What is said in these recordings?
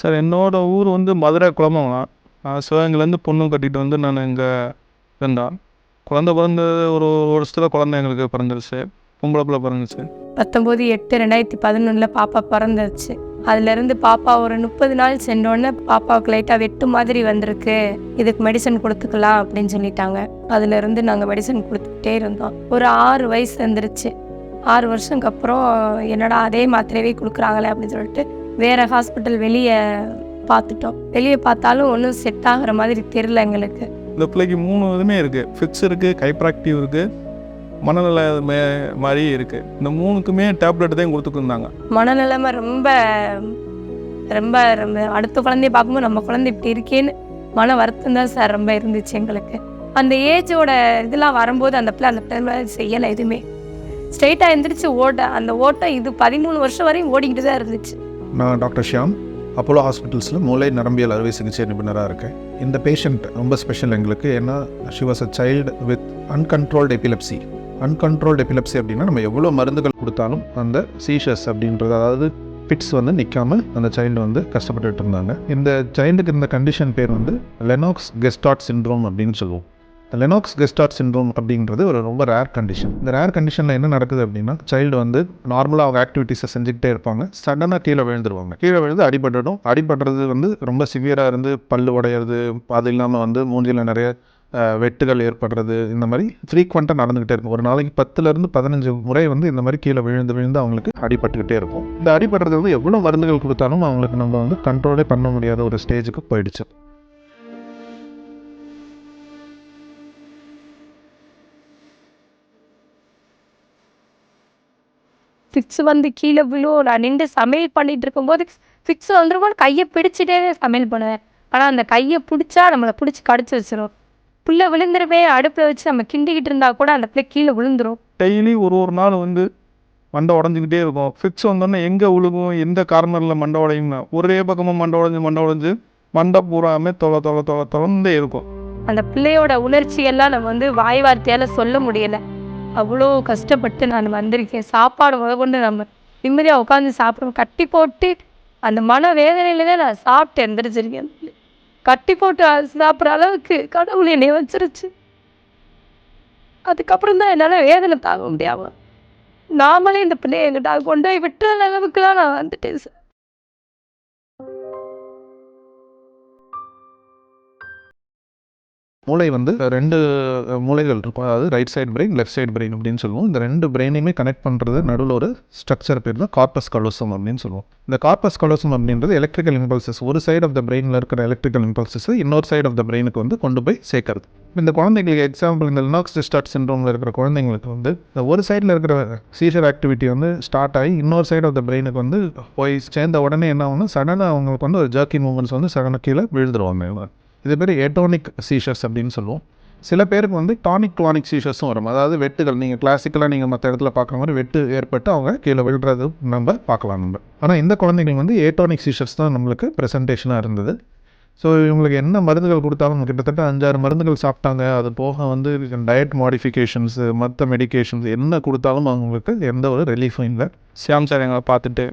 Sir என்னோடய ஊர் வந்து மதுரை குளமங்கலம் நான் சிவகங்கையிலேருந்து பொண்ணு கட்டிட்டு வந்து நான் இங்கே இருந்தேன் குழந்த பிறந்தது ஒரு ஒரு வருஷத்தில் குழந்த எங்களுக்கு பிறந்துருச்சு. பொம்பளை பிள்ளை பிறந்துச்சு. பத்தொம்போது எட்டு ரெண்டாயிரத்தி பதினொன்றில் பாப்பா பிறந்துருச்சு. அதுலேருந்து பாப்பா ஒரு முப்பது நாள் சென்றோடனே பாப்பாவுக்கு லைட்டாக வெட்டு மாதிரி வந்திருக்கு. இதுக்கு மெடிசன் கொடுத்துக்கலாம் அப்படின்னு சொல்லிட்டாங்க. அதுலேருந்து நாங்கள் மெடிசன் கொடுத்துக்கிட்டே இருந்தோம். ஒரு ஆறு வயசு வந்துருச்சு ஆறு வருஷத்துக்கு அப்புறம் என்னடா அதே மாத்திரையே கொடுக்குறாங்களே அப்படின்னு சொல்லிட்டு வேறு ஹாஸ்பிட்டல் வெளியே பார்த்துட்டோம். வெளியே பார்த்தாலும் ஒன்றும் செட் ஆகுற மாதிரி தெரில எங்களுக்கு. இந்த பிள்ளைக்கு மூணு இதுவுமே இருக்குது ஃபிக்ஸ் இருக்குது கைப்ராக்டிவ் இருக்குது மனநல மாதிரி இருக்குது இந்த மூணுக்குமே டேப்லெட் தான் கொடுத்துருந்தாங்க மனநிலைமை ரொம்ப ரொம்ப ரொம்ப அடுத்த குழந்தைய பார்க்கும்போது நம்ம குழந்தை இப்படி இருக்கேன்னு மன வருத்தம் தான் சார் ரொம்ப இருந்துச்சு எங்களுக்கு. அந்த ஏஜோட இதெல்லாம் வரும்போது அந்த பிள்ளை அந்த பிள்ளை செய்யலை எதுவுமே. ஸ்ட்ரைட்டாக எந்திரிச்சு ஓட்ட அந்த ஓட்டம் இது பதிமூணு வருஷம் வரையும் ஓடிக்கிட்டு தான் இருந்துச்சு. நான் டாக்டர் ஷியாம். அப்போலோ ஹாஸ்பிட்டல்ஸில் மூளை நரம்பியல் அறுவை சிகிச்சை நிபுணராக இருக்கேன். இந்த பேஷண்ட் ரொம்ப ஸ்பெஷல் எங்களுக்கு. ஏன்னா she was a child with uncontrolled epilepsy uncontrolled epilepsy அப்படின்னா நம்ம எவ்வளோ மருந்துகள் கொடுத்தாலும் அந்த சீஷஸ் அப்படின்றது அதாவது பிட்ஸ் வந்து நிற்காம அந்த சைல்டு வந்து கஷ்டப்பட்டுட்டு இருந்தாங்க. இந்த சைல்டுக்கு இருந்த கண்டிஷன் பேர் வந்து லெனாக்ஸ் கெஸ்டாட் சிண்ட்ரோம் அப்படின்னு சொல்லுவோம். இந்த லெனாக்ஸ் கெஸ்டாட் சிண்ட்ரோம் அப்படின்றது ஒரு ரொம்ப ரேர் கண்டிஷன் இந்த ரேர் கண்டிஷனில் என்ன நடக்குது அப்படின்னா சைல்டு வந்து நார்மலாக அவங்க ஆக்டிவிட்டீஸை செஞ்சுக்கிட்டே இருப்பாங்க. சடனாக கீழே விழுந்துருவாங்க. கீழே விழுந்து அடிபட்டுடும். அடிபடுறது வந்து ரொம்ப சிவியராக இருந்து பல் உடையிறது அது இல்லாமல் வந்து மூஞ்சியில் நிறைய வெட்டுகள் ஏற்படுறது இந்த மாதிரி ஃப்ரீக்வெண்ட்டாக நடந்துக்கிட்டே இருக்கும். ஒரு நாளைக்கு பத்துலேருந்து பதினஞ்சு முறை வந்து இந்த மாதிரி கீழே விழுந்து விழுந்து அவங்களுக்கு அடிபட்டுக்கிட்டே இருக்கும். இந்த அடிபடுறது வந்து எவ்வளோ மருந்துகள் கொடுத்தாலும் அவங்களுக்கு நம்ம வந்து கண்ட்ரோலே பண்ண முடியாத ஒரு ஸ்டேஜுக்கு போயிடுச்சு. ஃபிக்ஸ் வந்து கீழே விழும். நான் நின்று சமையல் பண்ணிட்டு இருக்கும்போது ஃபிக்ஸ் வந்துருமோன்னு கையை பிடிச்சிட்டே சமையல் பண்ணுவேன். ஆனால் அந்த கையை பிடிச்சா நம்மளை பிடிச்சி கடிச்சு வச்சிரும். புள்ள விழுந்துருமே அடுப்பில் வச்சு நம்ம கிண்டிக்கிட்டு இருந்தால் கூட அந்த பிள்ளை கீழே விழுந்துரும். டெய்லி ஒரு ஒரு நாள் வந்து மண்டை உடஞ்சிக்கிட்டே இருக்கும். ஃபிக்ஸ் வந்தோடனே எங்கே விழுகும் எந்த கார்னரில் மண்டை உடையும்னா. ஒரே பக்கமாக மண்டை உடஞ்சி மண்டை உடஞ்சி மண்டை பூராமே தொலை தொலை தொலை தொலைந்தே இருக்கும். அந்த பிள்ளையோட உணர்ச்சியெல்லாம் நம்ம வந்து வாய் வார்த்தையால் சொல்ல முடியல. அவ்வளோ கஷ்டப்பட்டு நான் வந்திருக்கேன். சாப்பாடு கொண்டு நம்ம நிம்மதியாக உட்காந்து சாப்பிடுவோம் கட்டி போட்டு அந்த மன வேதனையில தான் நான் சாப்பிட்டு எந்திரிச்சிருக்கேன். கட்டி போட்டு சாப்பிட்ற அளவுக்கு கடவுள் என்னை வச்சிருச்சு. அதுக்கப்புறம் தான் என்னால் வேதனை தாங்க முடியாமல் நாமளே இந்த பிள்ளைய எங்கிட்ட கொண்டு போய் விட்டுற அளவுக்குலாம் நான் வந்துட்டேன் சார். மூளை வந்து ரெண்டு மூளைகள் இருக்கும். அதாவது right side brain left side brain அப்படின்னு சொல்லுவோம். இந்த ரெண்டு பிரெயினையுமே கனெக்ட் பண்ணுறது நடுவில் ஒரு ஸ்ட்ரக்சர் பேர் தான் கார்பஸ் கலோசம் அப்படின்னு சொல்லுவோம். இந்த கார்பஸ் கலோசம் அப்படின்றது எலக்ட்ரிக்கல் இம்பல்சஸ் ஒரு சைடு ஆஃப் த பிரெயினில் இருக்கிற எலக்ட்ரிக்கல் இம்பல்சஸ் இன்னொரு சைடு ஆஃப் த பிரெயினுக்கு வந்து கொண்டு போய் சேர்க்கறது. இந்த குழந்தைங்களுக்கு எக்ஸாம்பிள் இந்த லினாக்ஸ் டிஸ்டார்ட் சின்ரோமில் இருக்கிற குழந்தைங்களுக்கு வந்து இந்த ஒரு சைடில் இருக்கிற சீசர் ஆக்டிவிட்டி வந்து ஸ்டார்ட் ஆகி இன்னொரு சைடு ஆஃப் த பிரெயினுக்கு வந்து போய் சேர்ந்த உடனே என்ன ஆகும்னா சடனாக அவங்களுக்கு வந்து ஒரு ஜர்க்கிங் மூமெண்ட்ஸ் வந்து சடனாக கீழே விழுந்துருவாங்க இது பேர் ஏட்டோனிக் சீஷர்ஸ் அப்படின்னு சொல்லுவோம். சில பேருக்கு வந்து டானிக் டானிக் சீஷர்ஸும் வரும். அதாவது வெட்டுகள் நீங்கள் கிளாசிக்கலாக நீங்கள் மற்ற இடத்துல பார்க்குற மாதிரி வெட்டு ஏற்பட்டு அவங்க கீழே விழுறது நம்ம பார்க்கலாம் நம்ம. ஆனால் இந்த குழந்தைங்களுக்கு வந்து ஏட்டோனிக் சீஷர்ஸ் தான் நம்மளுக்கு ப்ரெசன்டேஷனாக இருந்தது. ஸோ இவங்களுக்கு என்ன மருந்துகள் கொடுத்தாலும் கிட்டத்தட்ட அஞ்சாறு மருந்துகள் சாப்பிட்டாங்க. அது போக வந்து டயட் மாடிஃபிகேஷன்ஸு மற்ற மெடிகேஷன்ஸ் என்ன கொடுத்தாலும் அவங்களுக்கு எந்த ஒரு ரிலீஃபும் இல்லை. சியாம் சார் எங்களை பார்த்துட்டு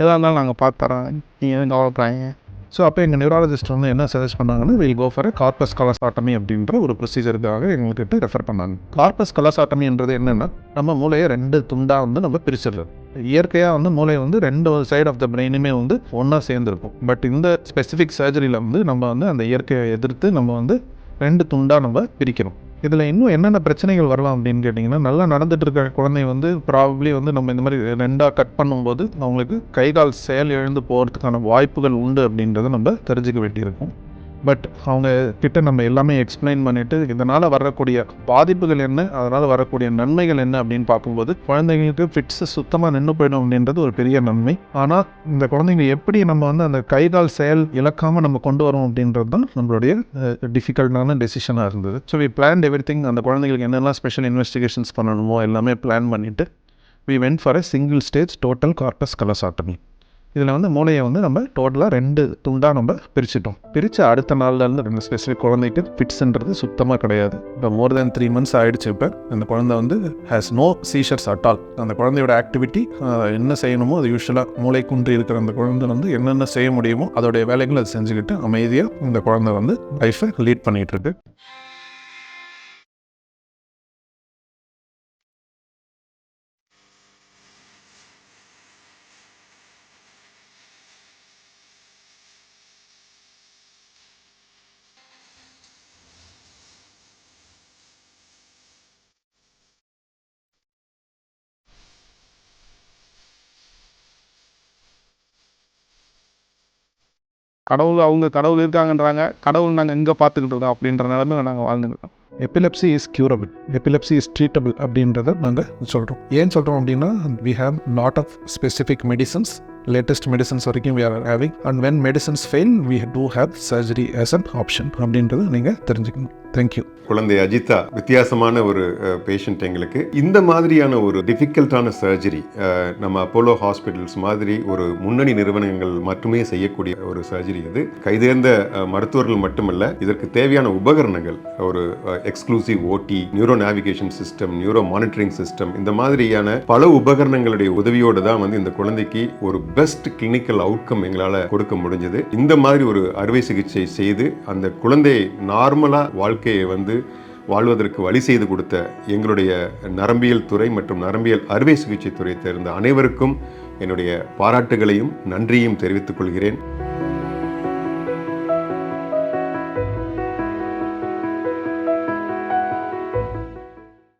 எதாக இருந்தாலும் நாங்கள் பார்த்து தரோம். நீங்கள் எதுவும் கவலைப்படாதீங்க. ஸோ அப்போ எங்கள் நியூராலஜிஸ்ட் வந்து என்ன சஜஸ்ட் பண்ணாங்கன்னா will go for corpus callosotomy அப்படின்ற ஒரு ப்ரொசீஜருக்காக எங்கள்கிட்ட ரெஃபர் பண்ணாங்க. கார்பஸ் கலசாட்டமின்றது என்னென்னா நம்ம மூளையை ரெண்டு துண்டாக வந்து நம்ம பிரிச்சிடுறது. இயற்கையாக வந்து மூளை வந்து ரெண்டு சைடு ஆஃப் த பிரெயினுமே வந்து ஒன்றா சேர்ந்துருக்கும். பட் இந்த ஸ்பெசிஃபிக் சர்ஜரியில் வந்து நம்ம வந்து அந்த இயற்கையை எதிர்த்து நம்ம வந்து ரெண்டு துண்டாக நம்ம பிரிக்கிறோம். இதில் இன்னும் என்னென்ன பிரச்சனைகள் வரலாம் அப்படின்னு கேட்டிங்கன்னா நல்லா நடந்துட்டு இருக்க குழந்தை வந்து ப்ராபப்ளி வந்து நம்ம இந்த மாதிரி ரெண்டாக கட் பண்ணும்போது அவங்களுக்கு கை கால் செயல் இழந்து போகிறதுக்கான வாய்ப்புகள் உண்டு அப்படின்றத நம்ம தெரிஞ்சுக்க வேண்டியிருக்கும். பட் அவங்க கிட்ட நம்ம எல்லாமே எக்ஸ்பிளைன் பண்ணிவிட்டு இதனால் வரக்கூடிய பாதிப்புகள் என்ன அதனால் வரக்கூடிய நன்மைகள் என்ன அப்படின்னு பார்க்கும்போது குழந்தைங்களுக்கு ஃபிட்ஸ் சுத்தமாக நின்று போயிடும் அப்படின்றது ஒரு பெரிய நன்மை. ஆனால் இந்த குழந்தைங்க எப்படி நம்ம வந்து அந்த கை கால் செயல் இழக்காமல் நம்ம கொண்டு வரோம் அப்படின்றது தான் நம்மளுடைய டிஃபிகல்ட்டான டெசிஷனாக இருந்தது. So we plan everything அந்த குழந்தைங்களுக்கு என்னெல்லாம் ஸ்பெஷல் இன்வெஸ்டிகேஷன்ஸ் பண்ணணுமோ எல்லாமே பிளான் பண்ணிவிட்டு we went for a single stage total corpus callosotomy இதில் வந்து மூளையை வந்து நம்ம டோட்டலாக ரெண்டு துண்டாக நம்ம பிரிச்சிட்டோம். பிரித்து அடுத்த நாள்லேருந்து ரெண்டு ஸ்பெசிஃபிக் குழந்தைக்கு ஃபிட்ஸ்ன்றது சுத்தமாக கிடையாது. இப்போ மோர் தேன் த்ரீ மந்த்ஸ் ஆகிடுச்சு இப்போ. அந்த குழந்தை வந்து has no seizures at all அந்த குழந்தையோட ஆக்டிவிட்டி என்ன செய்யணுமோ அது யூஸ்வலாக மூளை குன்றி இருக்கிற அந்த குழந்தை வந்து என்னென்ன செய்ய முடியுமோ அதோடைய வேலைகளை அது செஞ்சுக்கிட்டு அமைதியாக இந்த குழந்தை வந்து லைஃப்பை லீட் பண்ணிகிட்டு இருக்கு. கடவுள் அவங்க கடவுள் இருக்காங்கன்றாங்க. கடவுள் நாங்கள் எங்கே பார்த்துக்கிட்டு இருக்கோம் அப்படின்ற நிலமையில நாங்கள் வாழ்ந்துக்கிட்டோம். Epilepsy is curable epilepsy is treatable அப்படின்றத நாங்கள் சொல்கிறோம் ஏன் சொல்கிறோம் அப்படின்னா we have lot of specific medicines latest medicines வரைக்கும் we are having and when medicines fail we do have surgery as an option அப்படின்றத நீங்கள் தெரிஞ்சுக்கணும். தேங்க்யூ குழந்தை அஜிதா வித்தியாசமான ஒரு பேஷண்ட் எங்களுக்கு. இந்த மாதிரியான ஒரு டிஃபிகல்ட்டான சர்ஜரி நம்ம அப்போலோ ஹாஸ்பிட்டல்ஸ் மாதிரி ஒரு முன்னணி நிறுவனங்கள் மட்டுமே செய்யக்கூடிய ஒரு சர்ஜரி இது கைதேர்ந்த மருத்துவர்கள் மட்டுமல்ல இதற்கு தேவையான உபகரணங்கள் ஒரு exclusive OT neuro navigation system neuro monitoring system இந்த மாதிரியான பல உபகரணங்களுடைய உதவியோடு தான் வந்து இந்த குழந்தைக்கு ஒரு பெஸ்ட் கிளினிக்கல் அவுட்கம் எங்களால் கொடுக்க முடிஞ்சது. இந்த மாதிரி ஒரு அறுவை சிகிச்சை செய்து அந்த குழந்தை நார்மலாக வாழ்க்கை வாழ்க்கையை வந்து வாழ்வதற்கு வழி செய்து கொடுத்த எங்களுடைய நரம்பியல் துறை மற்றும் நரம்பியல் அறுவை சிகிச்சை துறை சேர்ந்த அனைவருக்கும் என்னுடைய பாராட்டுகளையும் நன்றியும் தெரிவித்துக் கொள்கிறேன்.